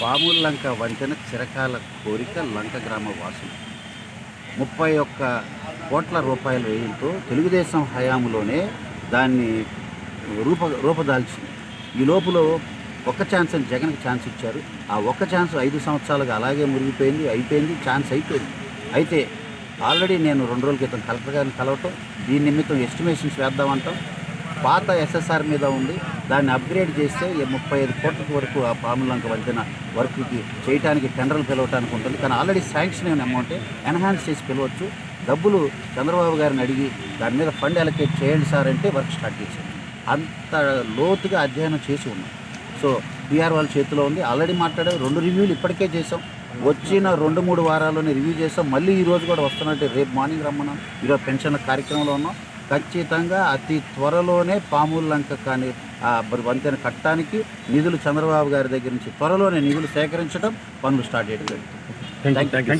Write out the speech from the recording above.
పాముల లంక వంతెన చిరకాల కోరిక లంక గ్రామ వాసులు. ముప్పై ఒక్క కోట్ల రూపాయల వ్యయంతో తెలుగుదేశం హయాంలోనే దాన్ని రూప రూపదాల్చింది. ఈ లోపల ఒక్క ఛాన్స్ అని జగన్కి ఛాన్స్ ఇచ్చారు. ఆ ఒక్క ఛాన్స్ ఐదు సంవత్సరాలుగా అలాగే మురిగిపోయింది అయిపోయింది ఛాన్స్ అయిపోయింది. అయితే ఆల్రెడీ నేను రెండు రోజుల క్రితం కలెక్టర్ గారిని కలవటం దీని నిమిత్తం ఎస్టిమేషన్స్ వేద్దామంటాం పాత ఎస్ఎస్ఆర్ మీద ఉంది దాన్ని అప్గ్రేడ్ చేస్తే ఈ ముప్పై ఐదు కోట్ల వరకు ఆ పాములంక వంతెన వర్క్కి చేయడానికి టెండర్లు పిలవటానికి ఉంటుంది. కానీ ఆల్రెడీ శాంక్షన్ అయిన అమౌంట్ ఎన్హాన్స్ చేసి పిలవచ్చు. డబ్బులు చంద్రబాబు గారిని అడిగి దాని మీద ఫండ్ అలొకేట్ చేయండి సార్ అంటే వర్క్ స్టార్ట్ చేశారు. అంత లోతుగా అధ్యయనం చేసి ఉన్నాం. సో బీఆర్ వాళ్ళ చేతిలో ఉంది. ఆల్రెడీ మాట్లాడే రెండు రివ్యూలు ఇప్పటికే చేసాం వచ్చిన రెండు మూడు వారాల్లోనే రివ్యూ చేసాం మళ్ళీ ఈ రోజు కూడా వస్తున్నట్టు రేపు మార్నింగ్ రమ్మన్నాం. ఈరోజు పెన్షన్ల కార్యక్రమంలో ఉన్నాం. ఖచ్చితంగా అతి త్వరలోనే పాముల లంక కానీ వంతెన కట్టడానికి నిధులు చంద్రబాబు గారి దగ్గర నుంచి త్వరలోనే నిధులు సేకరించడం పనులు స్టార్ట్ చేయడం జరుగుతుంది. Thank you